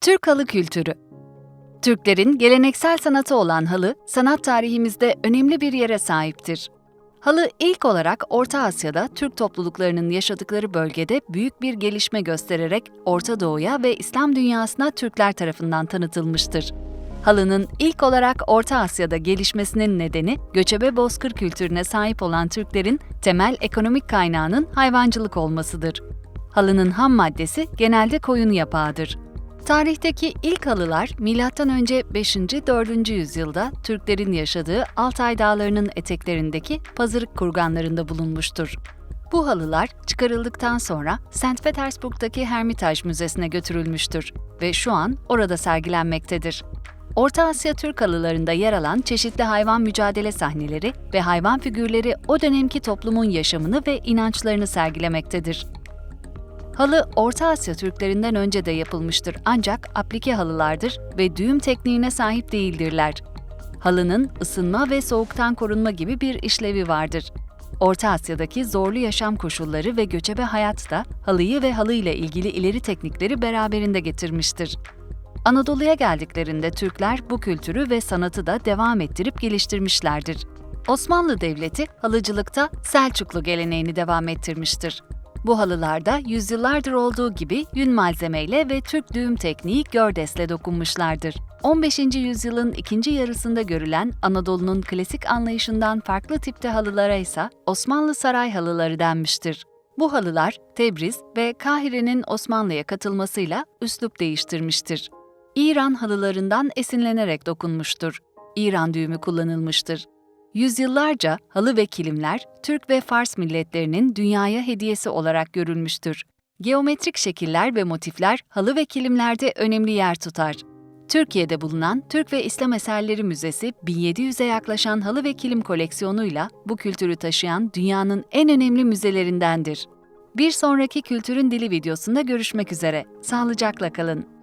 Türk halı kültürü. Türklerin geleneksel sanatı olan halı, sanat tarihimizde önemli bir yere sahiptir. Halı ilk olarak Orta Asya'da Türk topluluklarının yaşadıkları bölgede büyük bir gelişme göstererek Orta Doğu'ya ve İslam dünyasına Türkler tarafından tanıtılmıştır. Halının ilk olarak Orta Asya'da gelişmesinin nedeni göçebe bozkır kültürüne sahip olan Türklerin temel ekonomik kaynağının hayvancılık olmasıdır. Halının ham maddesi genelde koyun yapağıdır. Tarihteki ilk halılar M.Ö. 5. 4. yüzyılda Türklerin yaşadığı Altay Dağları'nın eteklerindeki pazırık kurganlarında bulunmuştur. Bu halılar çıkarıldıktan sonra St. Petersburg'daki Hermitage Müzesi'ne götürülmüştür ve şu an orada sergilenmektedir. Orta Asya Türk halılarında yer alan çeşitli hayvan mücadele sahneleri ve hayvan figürleri o dönemki toplumun yaşamını ve inançlarını sergilemektedir. Halı Orta Asya Türklerinden önce de yapılmıştır ancak aplike halılardır ve düğüm tekniğine sahip değildirler. Halının ısınma ve soğuktan korunma gibi bir işlevi vardır. Orta Asya'daki zorlu yaşam koşulları ve göçebe hayat da halıyı ve halı ile ilgili ileri teknikleri beraberinde getirmiştir. Anadolu'ya geldiklerinde Türkler bu kültürü ve sanatı da devam ettirip geliştirmişlerdir. Osmanlı Devleti halıcılıkta Selçuklu geleneğini devam ettirmiştir. Bu halılarda yüzyıllardır olduğu gibi yün malzemeyle ve Türk düğüm tekniği gördesle dokunmuşlardır. 15. yüzyılın ikinci yarısında görülen Anadolu'nun klasik anlayışından farklı tipte halılara ise Osmanlı saray halıları denmiştir. Bu halılar Tebriz ve Kahire'nin Osmanlı'ya katılmasıyla üslup değiştirmiştir. İran halılarından esinlenerek dokunmuştur. İran düğümü kullanılmıştır. Yüzyıllarca halı ve kilimler Türk ve Fars milletlerinin dünyaya hediyesi olarak görülmüştür. Geometrik şekiller ve motifler halı ve kilimlerde önemli yer tutar. Türkiye'de bulunan Türk ve İslam Eserleri Müzesi 1700'e yaklaşan halı ve kilim koleksiyonuyla bu kültürü taşıyan dünyanın en önemli müzelerindendir. Bir sonraki Kültürün Dili videosunda görüşmek üzere. Sağlıcakla kalın.